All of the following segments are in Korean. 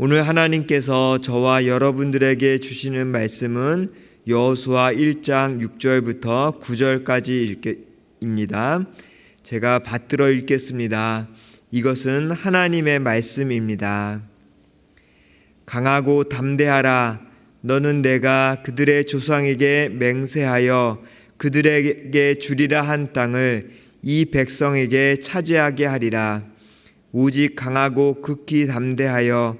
오늘 하나님께서 저와 여러분들에게 주시는 말씀은 여호수아 1장 6절부터 9절까지 입니다. 제가 받들어 읽겠습니다. 이것은 하나님의 말씀입니다. 강하고 담대하라 너는 내가 그들의 조상에게 맹세하여 그들에게 주리라 한 땅을 이 백성에게 차지하게 하리라 오직 강하고 극히 담대하여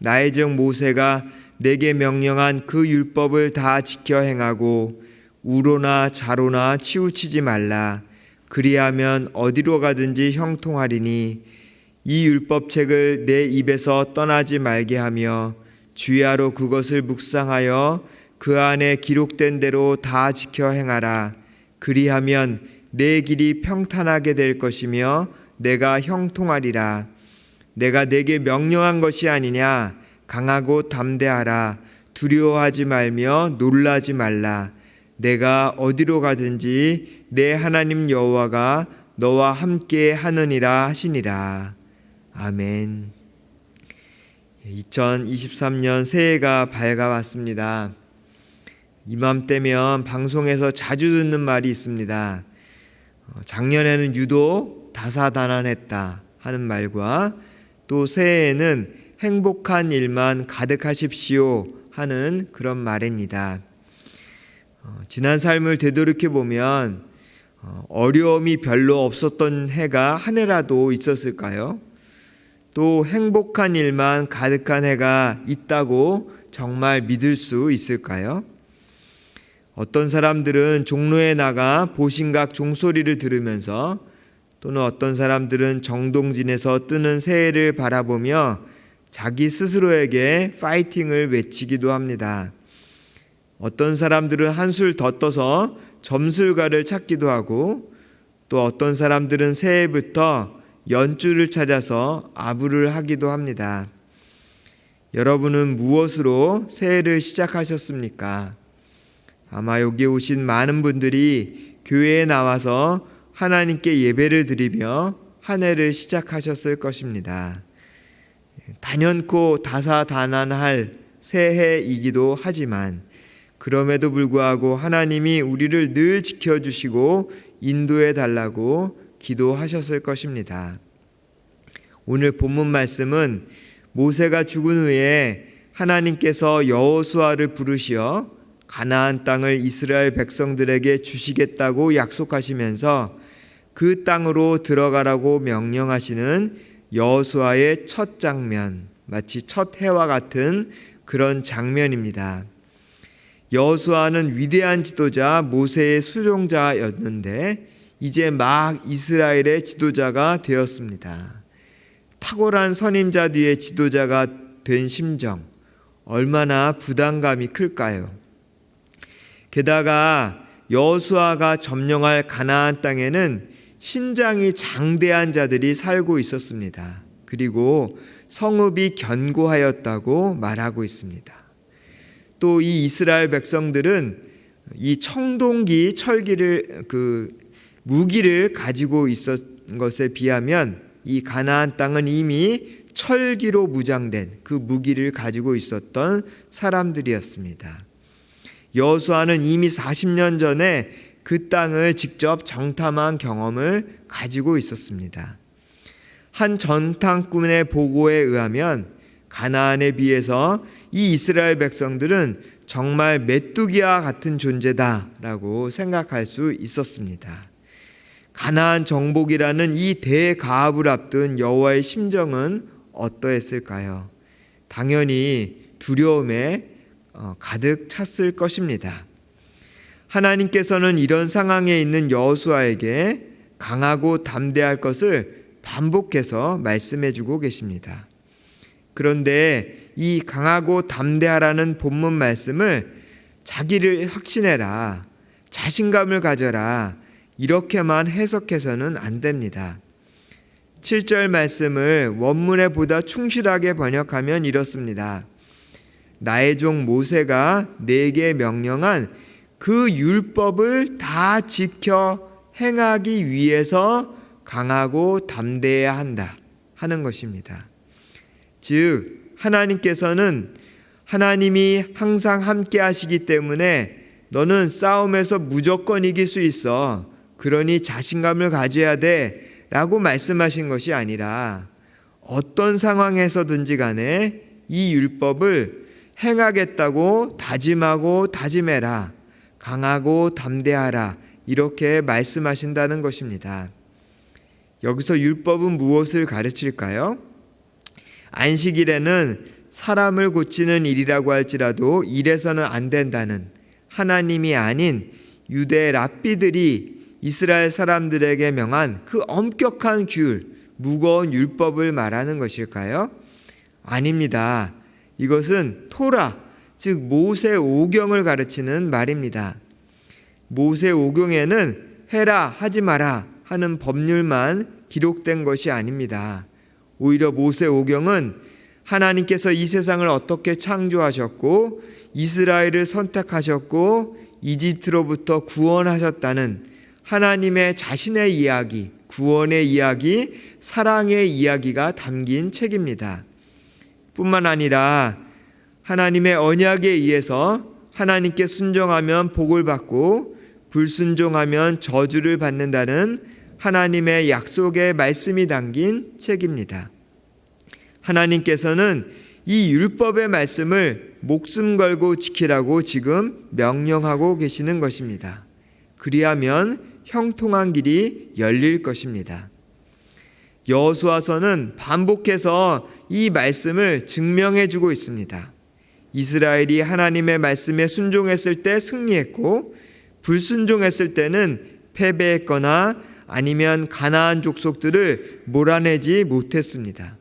나의 종 모세가 내게 명령한 그 율법을 다 지켜 행하고 우로나 자로나 치우치지 말라. 그리하면 어디로 가든지 형통하리니 이 율법책을 내 입에서 떠나지 말게 하며 주야로 그것을 묵상하여 그 안에 기록된 대로 다 지켜 행하라. 그리하면 내 길이 평탄하게 될 것이며 내가 형통하리라 내가 내게 명령한 것이 아니냐? 강하고 담대하라. 두려워하지 말며 놀라지 말라. 내가 어디로 가든지 내 하나님 여호와가 너와 함께 하느니라 하시니라. 아멘. 2023년 새해가 밝아왔습니다. 이맘때면 방송에서 자주 듣는 말이 있습니다. 어, 작년에는 유독 다사다난했다 하는 말과 또 새해에는 행복한 일만 가득하십시오 하는 그런 말입니다. 어, 지난 삶을 되돌이켜 보면 어, 어려움이 별로 없었던 해가 한 해라도 있었을까요? 또 행복한 일만 가득한 해가 있다고 정말 믿을 수 있을까요? 어떤 사람들은 종로에 나가 보신각 종소리를 들으면서 또는 어떤 사람들은 정동진에서 뜨는 새해를 바라보며 자기 스스로에게 파이팅을 외치기도 합니다. 어떤 사람들은 한술 더 떠서 점술가를 찾기도 하고 또 어떤 사람들은 새해부터 연주를 찾아서 아부를 하기도 합니다. 여러분은 무엇으로 새해를 시작하셨습니까? 아마 여기 오신 많은 분들이 교회에 나와서 하나님께 예배를 드리며 한 해를 시작하셨을 것입니다. 단연코 다사다난할 새해이기도 하지만 그럼에도 불구하고 하나님이 우리를 늘 지켜주시고 인도해 달라고 기도하셨을 것입니다. 오늘 본문 말씀은 모세가 죽은 후에 하나님께서 여호수아를 부르시어 가나안 땅을 이스라엘 백성들에게 주시겠다고 약속하시면서 그 땅으로 들어가라고 명령하시는 여호수아의 첫 장면, 마치 첫 해와 같은 그런 장면입니다. 여호수아는 위대한 지도자 모세의 수종자였는데 이제 막 이스라엘의 지도자가 되었습니다. 탁월한 선임자 뒤에 지도자가 된 심정 얼마나 부담감이 클까요? 게다가 여수아가 점령할 가나안 땅에는 신장이 장대한 자들이 살고 있었습니다. 그리고 성읍이 견고하였다고 말하고 있습니다. 또 이 이스라엘 백성들은 이 청동기 철기를 그 무기를 가지고 있었던 것에 비하면 이 가나안 땅은 이미 철기로 무장된 그 무기를 가지고 있었던 사람들이었습니다. 여수아는 이미 40년 전에 그 땅을 직접 정탐한 경험을 가지고 있었습니다. 한 전탐꾼의 보고에 의하면 가나안에 비해서 이 이스라엘 백성들은 정말 메뚜기와 같은 존재다라고 생각할 수 있었습니다. 가나안 정복이라는 이 대가압을 앞둔 여호와의 심정은 어떠했을까요? 당연히 두려움에 어, 가득 찼을 것입니다. 하나님께서는 이런 상황에 있는 여호수아에게 강하고 담대할 것을 반복해서 말씀해 주고 계십니다. 그런데 이 강하고 담대하라는 본문 말씀을 자기를 확신해라. 자신감을 가져라. 이렇게만 해석해서는 안 됩니다. 7절 말씀을 원문에 보다 충실하게 번역하면 이렇습니다. 나의 종 모세가 내게 명령한 그 율법을 다 지켜 행하기 위해서 강하고 담대해야 한다 하는 것입니다. 즉 하나님께서는 하나님이 항상 함께 하시기 때문에 너는 싸움에서 무조건 이길 수 있어. 그러니 자신감을 가져야 돼. 라고 말씀하신 것이 아니라 어떤 상황에서든지 간에 이 율법을 행하겠다고 다짐하고 다짐해라. 강하고 담대하라. 이렇게 말씀하신다는 것입니다. 여기서 율법은 무엇을 가르칠까요? 안식일에는 사람을 고치는 일이라고 할지라도 이래서는 안 된다는 하나님이 아닌 유대 랍비들이 이스라엘 사람들에게 명한 그 엄격한 규율, 무거운 율법을 말하는 것일까요? 아닙니다. 이것은 토라, 즉 모세 오경을 가르치는 말입니다. 모세 오경에는 해라, 하지 마라 하는 법률만 기록된 것이 아닙니다. 오히려 모세 오경은 하나님께서 이 세상을 어떻게 창조하셨고 이스라엘을 선택하셨고 이집트로부터 구원하셨다는 하나님의 자신의 이야기, 구원의 이야기, 사랑의 이야기가 담긴 책입니다. 뿐만 아니라 하나님의 언약에 의해서 하나님께 순종하면 복을 받고 불순종하면 저주를 받는다는 하나님의 약속의 말씀이 담긴 책입니다. 하나님께서는 이 율법의 말씀을 목숨 걸고 지키라고 지금 명령하고 계시는 것입니다. 그리하면 형통한 길이 열릴 것입니다. 여호수아서는 반복해서 이 말씀을 증명해 주고 있습니다. 이스라엘이 하나님의 말씀에 순종했을 때 승리했고 불순종했을 때는 패배했거나 아니면 가나안 족속들을 몰아내지 못했습니다.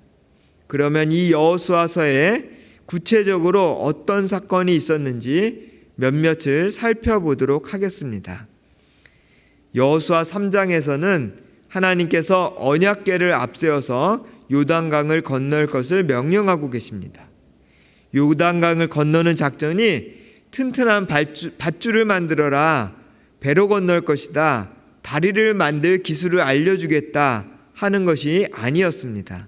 그러면 이 여호수아서에 구체적으로 어떤 사건이 있었는지 몇몇을 살펴보도록 하겠습니다. 여호수아 3장에서는 하나님께서 언약궤를 앞세워서 요단강을 건널 것을 명령하고 계십니다. 요단강을 건너는 작전이 튼튼한 밧줄, 밧줄 을 만들어라 배로 건널 것이다 다리를 만들 기술을 알려주겠다 하는 것이 아니었습니다.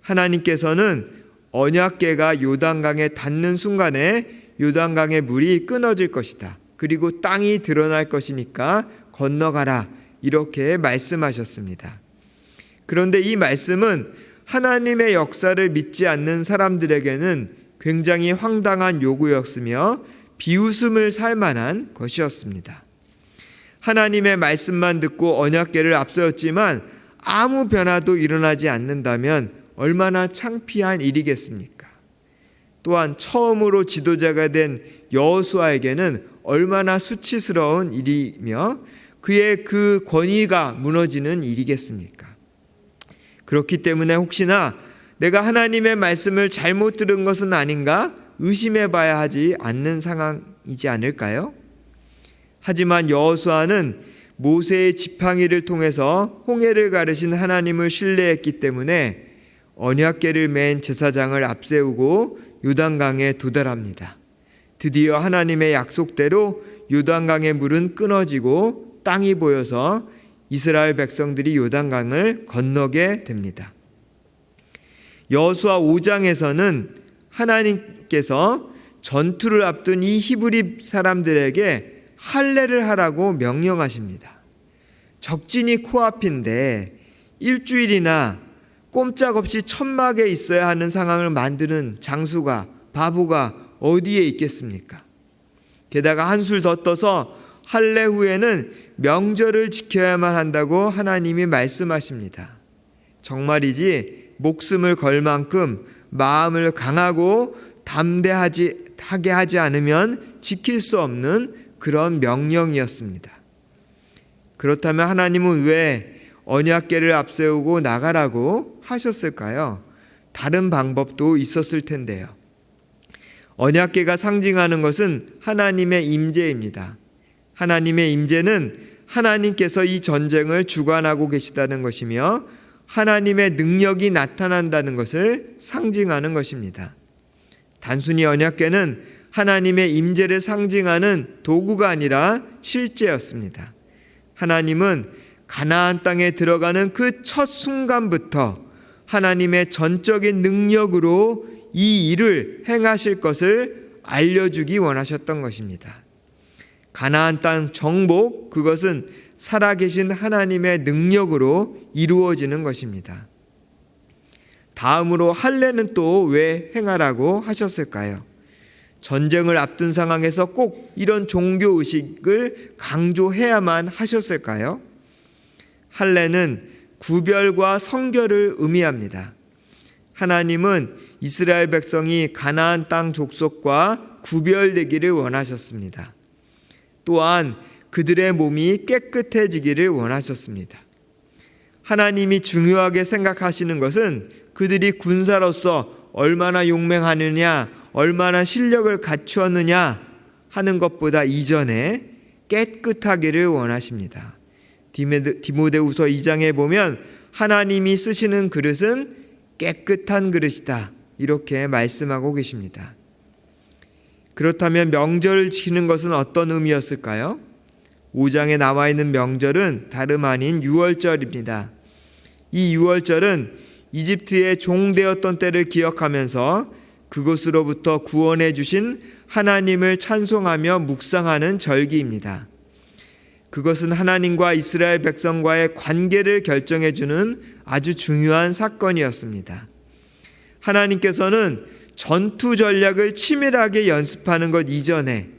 하나님께서는 언약궤가 요단강에 닿는 순간에 요단강의 물이 끊어질 것이다. 그리고 땅이 드러날 것이니까 건너가라. 이렇게 말씀하셨습니다. 그런데 이 말씀은 하나님의 역사를 믿지 않는 사람들에게는 굉장히 황당한 요구였으며 비웃음을 살 만한 것이었습니다. 하나님의 말씀만 듣고 언약궤를 앞세웠지만 아무 변화도 일어나지 않는다면 얼마나 창피한 일이겠습니까? 또한 처음으로 지도자가 된 여호수아에게는 얼마나 수치스러운 일이며 그의 그 권위가 무너지는 일이겠습니까? 그렇기 때문에 혹시나 내가 하나님의 말씀을 잘못 들은 것은 아닌가 의심해 봐야 하지 않는 상황이지 않을까요? 하지만 여호수아는 모세의 지팡이를 통해서 홍해를 가르신 하나님을 신뢰했기 때문에 언약궤를 맨 제사장을 앞세우고 요단강에 도달합니다. 드디어 하나님의 약속대로 요단강의 물은 끊어지고 땅이 보여서 이스라엘 백성들이 요단강을 건너게 됩니다. 여호수아 5장에서는 하나님께서 전투를 앞둔 이 히브리 사람들에게 할례를 하라고 명령하십니다. 적진이 코앞인데 일주일이나 꼼짝없이 천막에 있어야 하는 상황을 만드는 장수가 바보가 어디에 있겠습니까? 게다가 한술 더 떠서 할례 후에는 명절을 지켜야만 한다고 하나님이 말씀하십니다. 정말이지 목숨을 걸 만큼 마음을 강하고 담대하지 하게 하지 않으면 지킬 수 없는 그런 명령이었습니다. 그렇다면 하나님은 왜 언약궤를 앞세우고 나가라고 하셨을까요? 다른 방법도 있었을 텐데요. 언약궤가 상징하는 것은 하나님의 임재입니다. 하나님의 임재는 하나님께서 이 전쟁을 주관하고 계시다는 것이며 하나님의 능력이 나타난다는 것을 상징하는 것입니다. 단순히 언약궤는 하나님의 임재를 상징하는 도구가 아니라 실제였습니다. 하나님은 가나안 땅에 들어가는 그 첫 순간부터 하나님의 전적인 능력으로 이 일을 행하실 것을 알려주기 원하셨던 것입니다. 가나안 땅 정복 그것은 살아계신 하나님의 능력으로 이루어지는 것입니다. 다음으로 할례는 또 왜 행하라고 하셨을까요? 전쟁을 앞둔 상황에서 꼭 이런 종교 의식을 강조해야만 하셨을까요? 할례는 구별과 성결을 의미합니다. 하나님은 이스라엘 백성이 가나안 땅 족속과 구별되기를 원하셨습니다. 또한 그들의 몸이 깨끗해지기를 원하셨습니다. 하나님이 중요하게 생각하시는 것은 그들이 군사로서 얼마나 용맹하느냐, 얼마나 실력을 갖추었느냐 하는 것보다 이전에 깨끗하기를 원하십니다. 디모데후서 2장에 보면 하나님이 쓰시는 그릇은 깨끗한 그릇이다. 이렇게 말씀하고 계십니다. 그렇다면 명절을 지키는 것은 어떤 의미였을까요? 5장에 나와 있는 명절은 다름 아닌 유월절입니다. 이 유월절은 이집트의 종되었던 때를 기억하면서 그곳으로부터 구원해 주신 하나님을 찬송하며 묵상하는 절기입니다. 그것은 하나님과 이스라엘 백성과의 관계를 결정해 주는 아주 중요한 사건이었습니다. 하나님께서는 전투 전략을 치밀하게 연습하는 것 이전에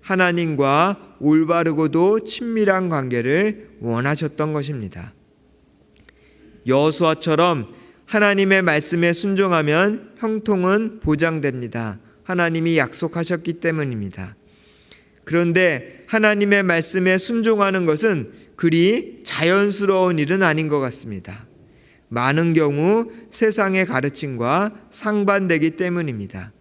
하나님과 올바르고도 친밀한 관계를 원하셨던 것입니다. 여수아처럼 하나님의 말씀에 순종하면 형통은 보장됩니다. 하나님이 약속하셨기 때문입니다. 그런데 하나님의 말씀에 순종하는 것은 그리 자연스러운 일은 아닌 것 같습니다. 많은 경우 세상의 가르침과 상반되기 때문입니다.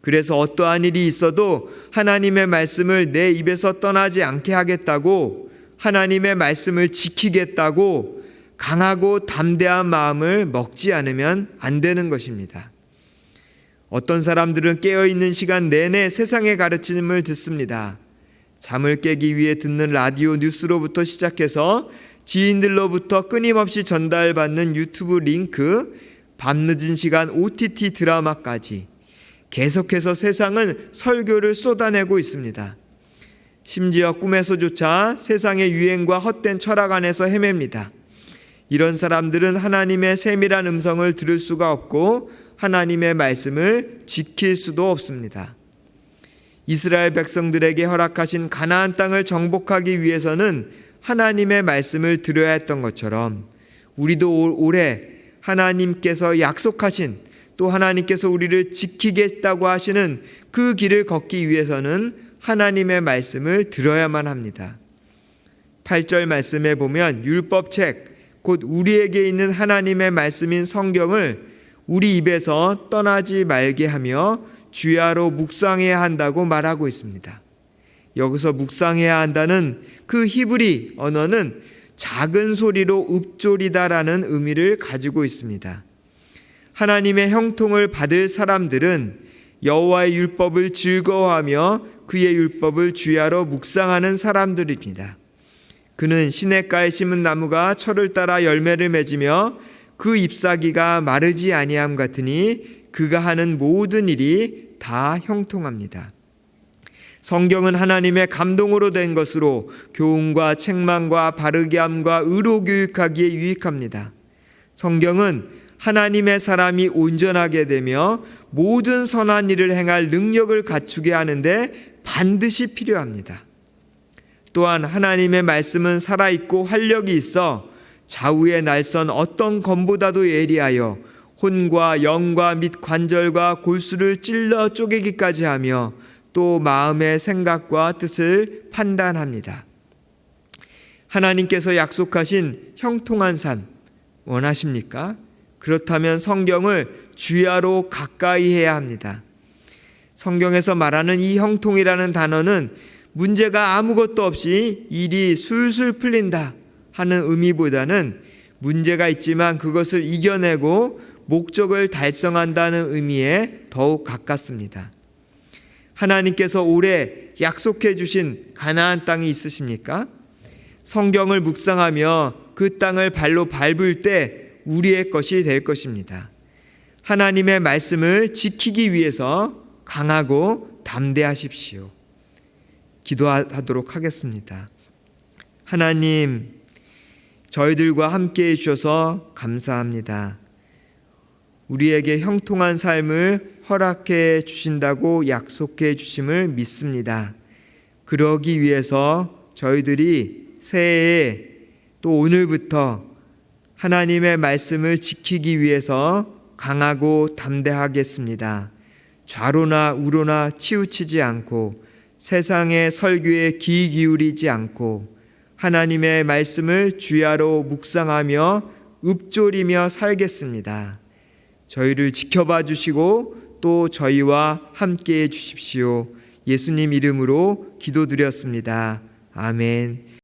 그래서 어떠한 일이 있어도 하나님의 말씀을 내 입에서 떠나지 않게 하겠다고 하나님의 말씀을 지키겠다고 강하고 담대한 마음을 먹지 않으면 안 되는 것입니다. 어떤 사람들은 깨어 있는 시간 내내 세상의 가르침을 듣습니다. 잠을 깨기 위해 듣는 라디오 뉴스로부터 시작해서 지인들로부터 끊임없이 전달받는 유튜브 링크, 밤늦은 시간 OTT 드라마까지 계속해서 세상은 설교를 쏟아내고 있습니다. 심지어 꿈에서조차 세상의 유행과 헛된 철학 안에서 헤맵니다. 이런 사람들은 하나님의 세밀한 음성을 들을 수가 없고 하나님의 말씀을 지킬 수도 없습니다. 이스라엘 백성들에게 허락하신 가나안 땅을 정복하기 위해서는 하나님의 말씀을 들어야 했던 것처럼 우리도 올해 하나님께서 약속하신 또 하나님께서 우리를 지키겠다고 하시는 그 길을 걷기 위해서는 하나님의 말씀을 들어야만 합니다. 8절 말씀에 보면 율법책 곧 우리에게 있는 하나님의 말씀인 성경을 우리 입에서 떠나지 말게 하며 주야로 묵상해야 한다고 말하고 있습니다. 여기서 묵상해야 한다는 그 히브리 언어는 작은 소리로 읊조리다라는 의미를 가지고 있습니다. 하나님의 형통을 받을 사람들은 여호와의 율법을 즐거워하며 그의 율법을 주야로 묵상하는 사람들입니다. 그는 시냇가에 심은 나무가 철을 따라 열매를 맺으며 그 잎사귀가 마르지 아니함 같으니 그가 하는 모든 일이 다 형통합니다. 성경은 하나님의 감동으로 된 것으로 교훈과 책망과 바르게 함과 의로 교육하기에 유익합니다. 성경은 하나님의 사람이 온전하게 되며 모든 선한 일을 행할 능력을 갖추게 하는데 반드시 필요합니다. 또한 하나님의 말씀은 살아있고 활력이 있어 좌우의 날선 어떤 검보다도 예리하여 혼과 영과 및 관절과 골수를 찔러 쪼개기까지 하며 또 마음의 생각과 뜻을 판단합니다. 하나님께서 약속하신 형통한 삶 원하십니까? 그렇다면 성경을 주야로 가까이 해야 합니다. 성경에서 말하는 이 형통이라는 단어는 문제가 아무것도 없이 일이 술술 풀린다 하는 의미보다는 문제가 있지만 그것을 이겨내고 목적을 달성한다는 의미에 더욱 가깝습니다. 하나님께서 올해 약속해 주신 가나안 땅이 있으십니까? 성경을 묵상하며 그 땅을 발로 밟을 때 우리의 것이 될 것입니다. 하나님의 말씀을 지키기 위해서 강하고 담대하십시오. 기도하도록 하겠습니다. 하나님, 저희들과 함께 해주셔서 감사합니다. 우리에게 형통한 삶을 허락해 주신다고 약속해 주심을 믿습니다. 그러기 위해서 저희들이 새해에 또 오늘부터 하나님의 말씀을 지키기 위해서 강하고 담대하겠습니다. 좌로나 우로나 치우치지 않고 세상의 설교에 귀 기울이지 않고 하나님의 말씀을 주야로 묵상하며 읊조리며 살겠습니다. 저희를 지켜봐 주시고 또 저희와 함께 해 주십시오. 예수님 이름으로 기도드렸습니다. 아멘.